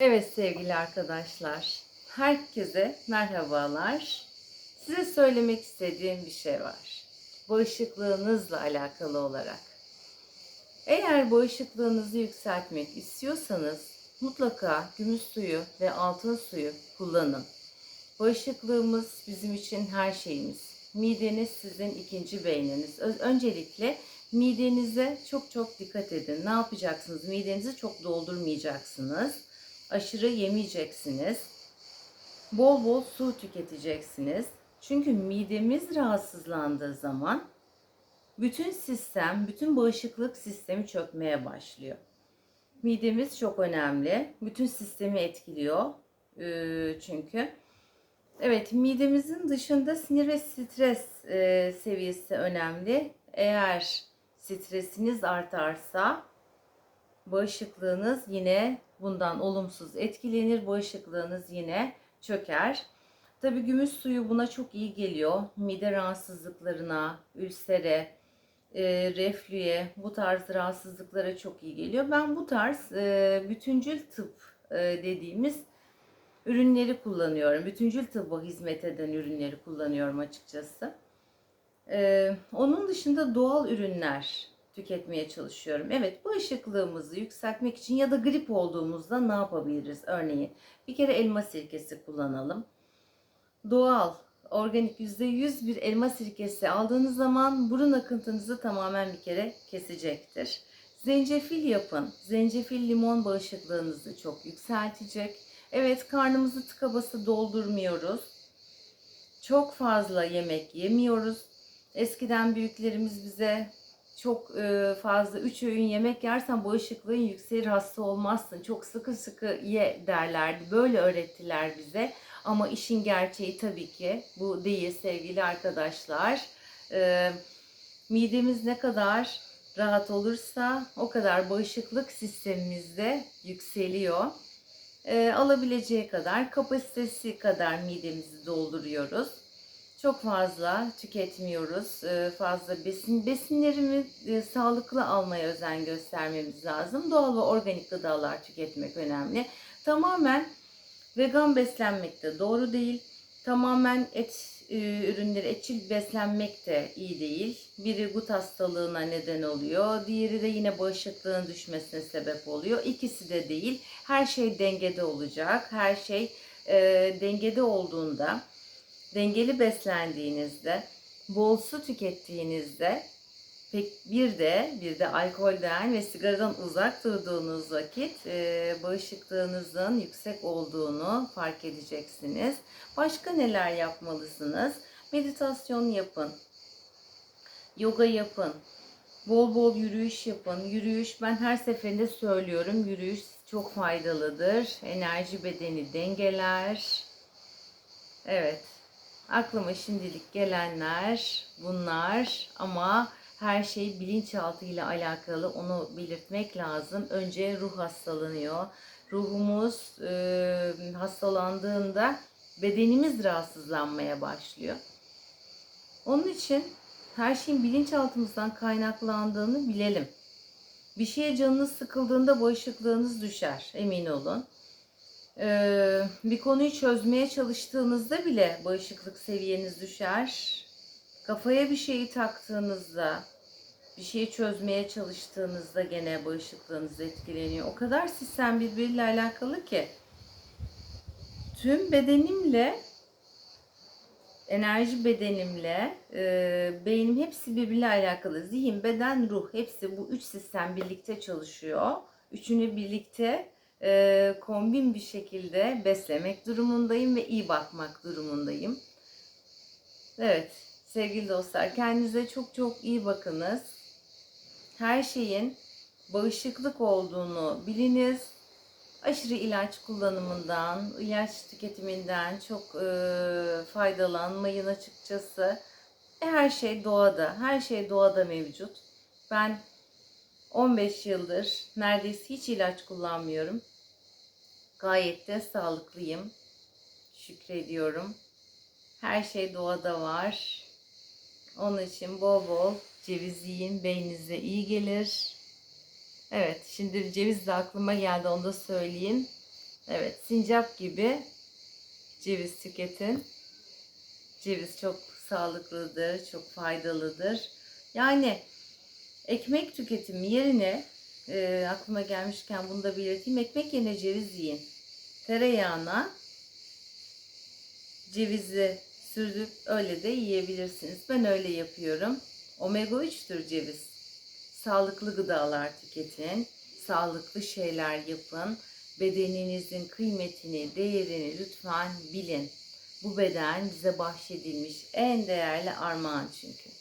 Evet sevgili arkadaşlar, herkese merhabalar. Size söylemek istediğim bir şey var. Bağışıklığınızla alakalı olarak. Eğer bağışıklığınızı yükseltmek istiyorsanız mutlaka gümüş suyu ve altın suyu kullanın. Bağışıklığımız bizim için her şeyimiz. Mideniz sizin ikinci beyniniz. Öncelikle midenize çok çok dikkat edin. Ne yapacaksınız? Midenizi çok doldurmayacaksınız. Aşırı yemeyeceksiniz. Bol bol su tüketeceksiniz. Çünkü midemiz rahatsızlandığı zaman bütün sistem, bütün bağışıklık sistemi çökmeye başlıyor. Midemiz çok önemli. Bütün sistemi etkiliyor. Çünkü. Evet, midemizin dışında sinir ve stres seviyesi önemli. Eğer stresiniz artarsa bağışıklığınız yine bundan olumsuz etkilenir. Bağışıklığınız yine çöker. Tabii gümüş suyu buna çok iyi geliyor. Mide rahatsızlıklarına, ülsere, e, reflüye, bu tarz rahatsızlıklara çok iyi geliyor. Ben bu tarz e, bütüncül tıp e, dediğimiz ürünleri kullanıyorum. Bütüncül tıbba hizmet eden ürünleri kullanıyorum açıkçası. Ee, onun dışında doğal ürünler tüketmeye çalışıyorum. Evet, bağışıklığımızı yükseltmek için ya da grip olduğumuzda ne yapabiliriz? Örneğin bir kere elma sirkesi kullanalım. Doğal, organik %100 bir elma sirkesi aldığınız zaman burun akıntınızı tamamen bir kere kesecektir. Zencefil yapın. Zencefil limon bağışıklığınızı çok yükseltecek. Evet karnımızı tıka basa doldurmuyoruz. Çok fazla yemek yemiyoruz. Eskiden büyüklerimiz bize çok e, fazla üç öğün yemek yersen bağışıklığın yükselir hasta olmazsın. Çok sıkı sıkı ye derlerdi. Böyle öğrettiler bize. Ama işin gerçeği tabii ki bu değil sevgili arkadaşlar. E, midemiz ne kadar rahat olursa o kadar bağışıklık sistemimizde yükseliyor. E, alabileceği kadar, kapasitesi kadar midemizi dolduruyoruz. Çok fazla tüketmiyoruz. E, fazla besin besinlerimi e, sağlıklı almaya özen göstermemiz lazım. Doğal ve organik gıdalar tüketmek önemli. Tamamen vegan beslenmek de doğru değil. Tamamen et e, ürünleri, etçil beslenmek de iyi değil. Biri gut hastalığına neden oluyor. Diğeri de yine bağışıklığın düşmesine sebep oluyor. İkisi de değil. Her şey dengede olacak. Her şey e, dengede olduğunda, dengeli beslendiğinizde, bol su tükettiğinizde pek bir de bir de alkolden ve sigaradan uzak durduğunuz vakit e, bağışıklığınızın yüksek olduğunu fark edeceksiniz. Başka neler yapmalısınız? Meditasyon yapın. Yoga yapın. Bol bol yürüyüş yapın. Yürüyüş ben her seferinde söylüyorum. Yürüyüş çok faydalıdır. Enerji bedeni dengeler. Evet. Aklıma şimdilik gelenler bunlar ama her şey bilinçaltı ile alakalı onu belirtmek lazım. Önce ruh hastalanıyor. Ruhumuz e, hastalandığında bedenimiz rahatsızlanmaya başlıyor. Onun için her şeyin bilinçaltımızdan kaynaklandığını bilelim. Bir şeye canınız sıkıldığında bağışıklığınız düşer, emin olun. Ee, bir konuyu çözmeye çalıştığınızda bile bağışıklık seviyeniz düşer. Kafaya bir şeyi taktığınızda, bir şeyi çözmeye çalıştığınızda gene bağışıklığınız etkileniyor. O kadar sistem birbiriyle alakalı ki tüm bedenimle enerji bedenimle e, beynim hepsi birbiriyle alakalı. Zihin, beden, ruh hepsi bu üç sistem birlikte çalışıyor. Üçünü birlikte e, kombin bir şekilde beslemek durumundayım ve iyi bakmak durumundayım. Evet sevgili dostlar kendinize çok çok iyi bakınız. Her şeyin bağışıklık olduğunu biliniz. Aşırı ilaç kullanımından, ilaç tüketiminden çok e, faydalanmayın açıkçası. E, her şey doğada, her şey doğada mevcut. Ben 15 yıldır neredeyse hiç ilaç kullanmıyorum. Gayet de sağlıklıyım. Şükrediyorum. Her şey doğada var. Onun için bol bol ceviz yiyin. Beyninize iyi gelir. Evet, şimdi ceviz de aklıma geldi onu da söyleyeyim. Evet, sincap gibi ceviz tüketin. Ceviz çok sağlıklıdır, çok faydalıdır. Yani ekmek tüketimi yerine e, aklıma gelmişken bunu da belirteyim. Ekmek yerine ceviz yiyin. Tereyağına cevizi sürdük öyle de yiyebilirsiniz. Ben öyle yapıyorum. Omega 3'tür ceviz. Sağlıklı gıdalar tüketin. Sağlıklı şeyler yapın. Bedeninizin kıymetini, değerini lütfen bilin. Bu beden bize bahşedilmiş en değerli armağan çünkü.